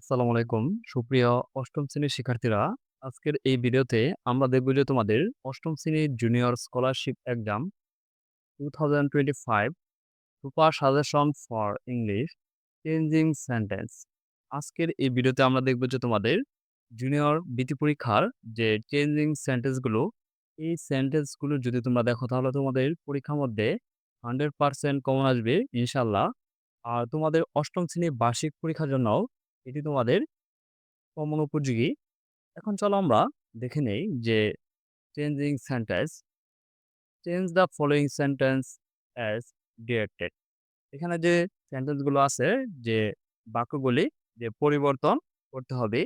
আসসালামু আলাইকুম। সুপ্রিয় অষ্টম শ্রেণির শিক্ষার্থীরা, আজকের এই ভিডিওতে আমরা দেখব যে তোমাদের অষ্টম শ্রেণির junior scholarship exam 2025 super suggestion for English changing sentence. আজকের এই ভিডিওতে আমরা দেখব যে তোমাদের জুনিয়র বৃত্তি পরীক্ষার যে চেঞ্জিং সেন্টেন্সগুলো, এই সেন্টেন্সগুলো যদি তোমরা দেখো তাহলে তোমাদের পরীক্ষার মধ্যে 100% কমন আসবে ইনশাল্লাহ আর তোমাদের অষ্টম শ্রেণির বার্ষিক পরীক্ষার জন্যও এটি তোমাদের কমন উপযোগী। এখন চলো আমরা দেখে নেই যে changing sentence. Change the following sentence as directed. এখানে যে সেন্টেন্সগুলো আছে, যে বাক্যগুলি, যে পরিবর্তন করতে হবে।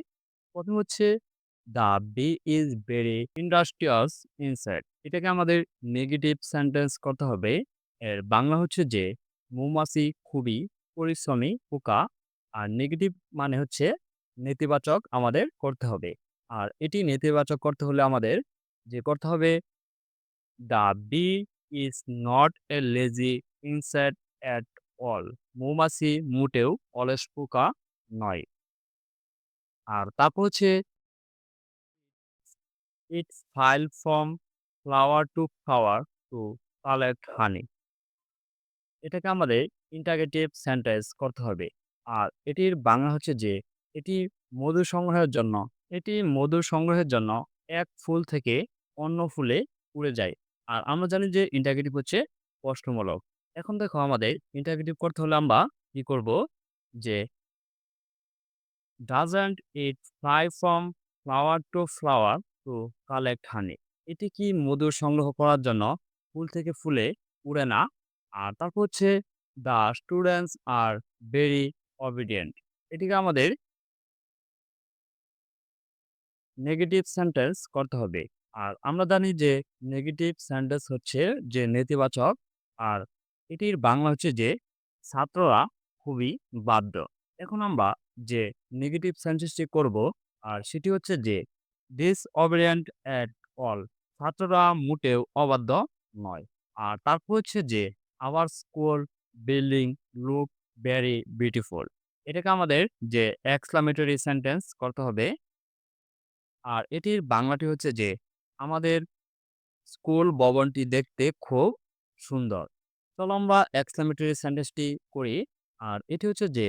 প্রথম হচ্ছে the bee is very industrious insect. এটাকে আমাদের নেগেটিভ সেন্টেন্স করতে হবে। এর বাংলা হচ্ছে যে, মৌমাছি খুবই পরিশ্রমী পোকা। আর নেগেটিভ মানে হচ্ছে নেতিবাচক আমাদের করতে হবে। আর এটি নেতিবাচক করতে হলে আমাদের যে করতে হবে the bee is not a lazy insect at all. মৌমাছি মোটেও অলস পোকা নয়। আর তারপর হচ্ছে it's flies from flower to flower to collect honey. এটাকে আমাদের ইন্টারগেটিভ সেন্টেন্স করতে হবে। আর এটির বাংলা হচ্ছে যে, এটি মধু সংগ্রহের জন্য, এটি মধু সংগ্রহের জন্য এক ফুল থেকে অন্য ফুলে উড়ে যায়। আর আমরা জানি যে ইন্টারগেটিভ হচ্ছে প্রশ্নমূলক। এখন দেখো আমাদের ইন্টারগেটিভ করতে হলে আমরা কি করব যে doesn't it fly from flower to flower to collect honey. এটি কি মধু সংগ্রহ করার জন্য ফুল থেকে ফুলে উড়ে না? আর তারপর হচ্ছে the students are very obedient. এটিকে আমাদের নেগেটিভ সেন্টেন্স করতে হবে। আর আমরা জানি যে নেগেটিভ সেন্টেন্স হচ্ছে যে নেতিবাচক। আর এটির বাংলা হচ্ছে যে ছাত্ররা খুবই বাধ্য। এখন আমরা যে নেগেটিভ সেন্টেন্সটি করব, আর সেটি হচ্ছে যে ডিসওবিডিয়েন্ট এট অল। ছাত্ররা মোটেও অবাধ্য নয়। আর তারপর হচ্ছে যে our school building look very beautiful. এটাকে আমাদের যে এক্সক্লামেটরি সেন্টেন্স করতে হবে। আর এটির বাংলাটি হচ্ছে যে, আমাদের স্কুল ভবনটি দেখতে খুব সুন্দর। চলো আমরা এক্সক্লামেটরি সেন্টেন্সটি করি। আর এটি হচ্ছে যে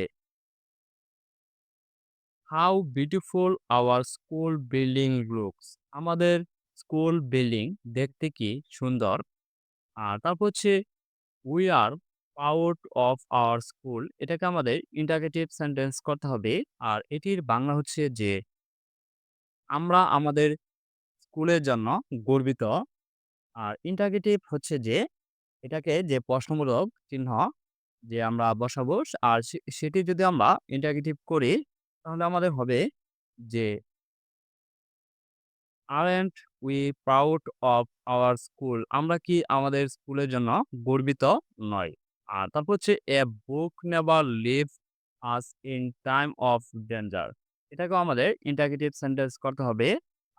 how beautiful our school building looks. আমাদের স্কুল বিল্ডিং দেখতে কি সুন্দর। আর তারপর হচ্ছে we are proud of our school. এটাকে আমাদের ইন্টারগেটিভ সেন্টেন্স করতে হবে। আর এটির বাংলা হচ্ছে যে, আমরা আমাদের স্কুলের জন্য গর্বিত। আর ইন্টারগেটিভ হচ্ছে যে, এটাকে যে প্রশ্নমূলক চিহ্ন যে আমরা বসাবো, আর সে, সেটি যদি আমরা ইন্টারগেটিভ করি, তাহলে আমাদের হবে যে aren't we proud of our school. আমরা কি আমাদের স্কুলের জন্য গর্বিত নয়? আর তারপর হচ্ছে a book never leave us in time of danger. এটাকেও আমাদের ইন্টারগেটিভ সেন্টেন্স করতে হবে।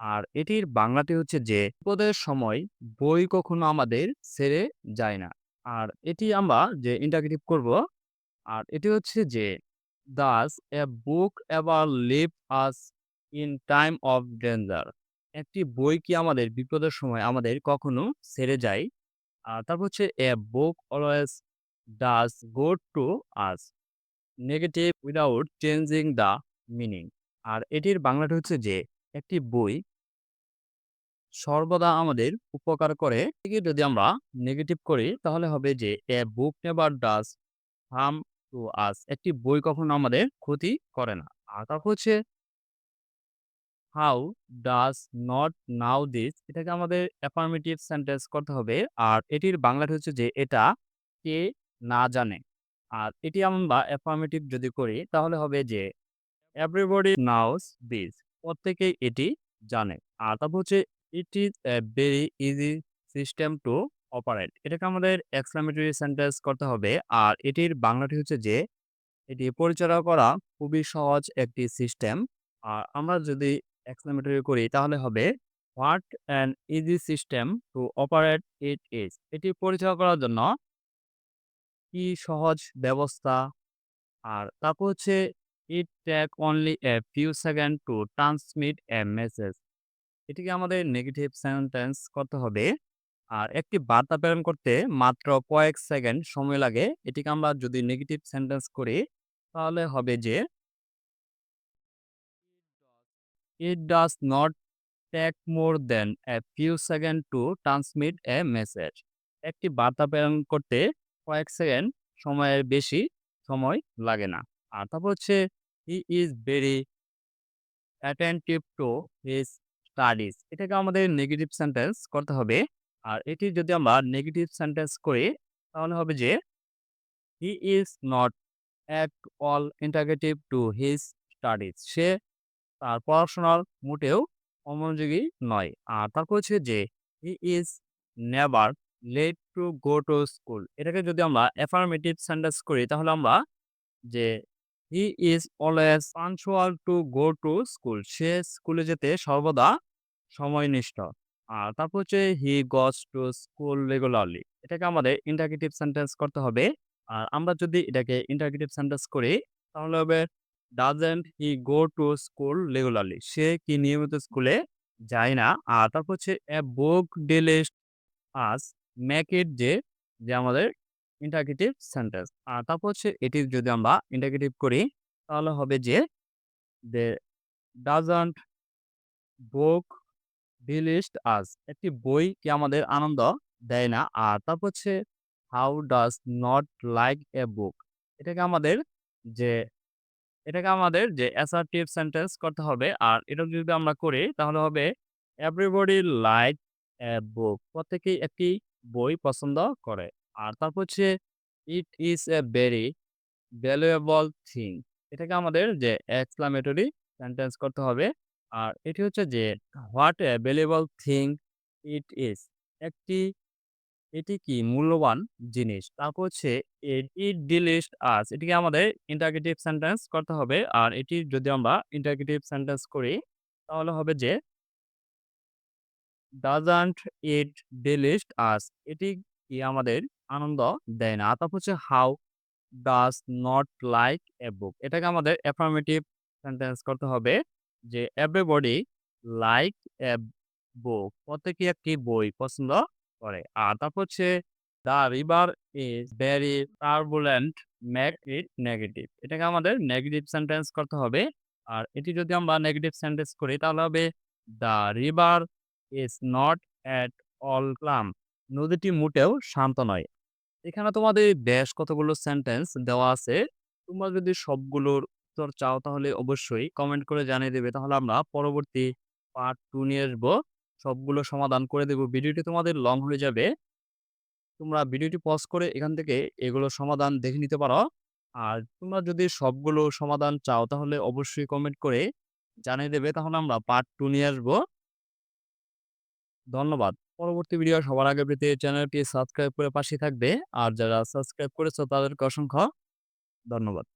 আর এটির বাংলাটি হচ্ছে যে, বিপদের সময় বই কখনো আমাদের ছেড়ে যায় না। আর এটি আমরা যে ইন্টারগেটিভ করব, আর এটি হচ্ছে যে does a book ever leave us in time of danger. একটি বই কি আমাদের বিপদের সময় আমাদের কখনো ছেড়ে যায়? আর তারপর হচ্ছে a book always does good to us. Negative without changing the meaning. আর এটির বাংলাটি হচ্ছে যে, একটি বই সর্বদা আমাদের উপকার করে। যদি আমরা নেগেটিভ করি, তাহলে হবে যে a book never does harm to us. একটি বই কখনো আমাদের ক্ষতি করে না। আর তারপর হচ্ছে how does not now this এটাকে আমাদের অ্যাফার্মেটিভ সেন্টেন্স করতে হবে। আর এটির বাংলাটি হচ্ছে যে, এটা কে না জানে। আর এটি আমরা অ্যাফার্মেটিভ যদি করি, তাহলে হবে যে এভরিবডি নাউস দিস প্রত্যেকেই এটি জানে। আর তারপর হচ্ছে it is a very easy system to operate. এটাকে আমাদের এক্সক্লামেটরি সেন্টেন্স করতে হবে। আর এটির বাংলাটি হচ্ছে যে, এটি পরিচালনা করা খুবই সহজ একটি সিস্টেম। আর আমরা যদি এক্সক্লামেটরি করি, তাহলে হবে what an easy system to operate it is. এটি পরিচালনা করার জন্য কি সহজ ব্যবস্থা। আর তারপর হচ্ছে it take only a few second to transmit a message এটিকে আমাদের নেগেটিভ সেন্টেন্স করতে হবে। আর একটি বার্তা প্রেরণ করতে মাত্র কয়েক সেকেন্ড সময় লাগে। এটিকে আমরা যদি নেগেটিভ সেন্টেন্স করি, তাহলে হবে যে it does not take more than a few second to transmit a message একটি বার্তা প্রেরণ করতে কয়েক সেকেন্ড সময়ের বেশি সময় লাগে না। আর তারপর হচ্ছে he is very attentive to his studies. এটাকে আমাদের নেগেটিভ সেন্টেন্স করতে হবে। আর এটি যদি আমরা নেগেটিভ সেন্টেন্স করি, তাহলে হবে যে he is not at all interrogative to his studies. সে তার পড়াশোনার মোটেও অমনোযোগী নয়। আর তারপর হচ্ছে যে he is never late to go to school এটাকে যদি আমরা অ্যাফার্মেটিভ সেন্টেন্স করি, তাহলে আমরা যে he is always punctual to go to school সে স্কুলে যেতে সর্বদা সময়নিষ্ঠ আর তারপর হচ্ছে he goes to school regularly এটাকে আমাদের ইন্টারগেটিভ সেন্টেন্স করতে হবে। আর আমরা যদি এটাকে ইন্টারগেটিভ সেন্টেন্স করি, তাহলে হবে doesn't he go to school regularly সে কি নিয়মিত স্কুলে যায় না। আর তারপর হচ্ছে এ বুক ডিলিস্ট আস ইট যে যে আমাদের ইন্টারগেটিভ সেন্টেন্স আর তারপর হচ্ছে এটি যদি আমরা ইন্টারগেটিভ করি, তাহলে হবে যে দে ডাজন্ট বুক ডিলিস্ট আস একটি বই কি আমাদের আনন্দ দেয় না। আর তারপর হচ্ছে how does not like a book এটাকে আমাদের যে, এটাকে আমাদের যে অ্যাসার্টিভ সেন্টেন্স করতে হবে। আর এটা যদি আমরা করি, তাহলে হবে এভরিবডি লাইক বুক প্রত্যেকেই একটি বই পছন্দ করে। আর তারপর হচ্ছে it is a very valuable thing এটাকে আমাদের যে এক্সক্লামেটরি সেন্টেন্স করতে হবে। আর এটি হচ্ছে যে what a valuable thing it is একটি, এটি কি মূল্যবান জিনিস। তারপর হচ্ছে ইট ডিলিস্ট আস এটিকে আমাদের ইন্টারগেটিভ সেন্টেন্স করতে হবে। আর এটি যদি আমরা ইন্টারগেটিভ সেন্টেন্স করি, তাহলে হবে যে ডাজন্ট ইট ডিলিস্ট আস এটি কি আমাদের আনন্দ দেয় না? তারপর হচ্ছে how does not like a book এটাকে আমাদের অ্যাফার্মেটিভ সেন্টেন্স করতে হবে যে এভরিবডি লাইক এ বুক প্রত্যেকে একটি বই পছন্দ করে। আর তারপর হচ্ছে the river is very turbulent make it negative এটাকে আমাদের নেগেটিভ সেন্টেন্স করতে হবে। আর এটি যদি আমরা নেগেটিভ সেন্টেন্স করি তাহলে হবে the river is not at all calm নদীটি মোটেও শান্ত নয়। এখানে তোমাদের বেশ কতগুলো সেন্টেন্স দেওয়া আছে। তোমরা যদি সবগুলোর উত্তর চাও তাহলে অবশ্যই কমেন্ট করে জানিয়ে দেবে। তাহলে আমরা পরবর্তী পার্ট টু নিয়ে আসব। সবগুলো সমাধান করে দেব। ভিডিওটি তোমাদের লং হয়ে যাবে। তোমরা ভিডিওটি পজ করে এখান থেকে এগুলো সমাধান দেখে নিতে পারো। আর তোমরা যদি সবগুলো সমাধান চাও তাহলে অবশ্যই কমেন্ট করে জানিয়ে দেবে। তাহলে আমরা পার্ট টু নিয়ে আসব। ধন্যবাদ। পরবর্তী ভিডিও সবার আগে পেতে চ্যানেলটি সাবস্ক্রাইব করে পাশে থাকবে। আর যারা সাবস্ক্রাইব করেছ তাদেরকে অসংখ্য ধন্যবাদ।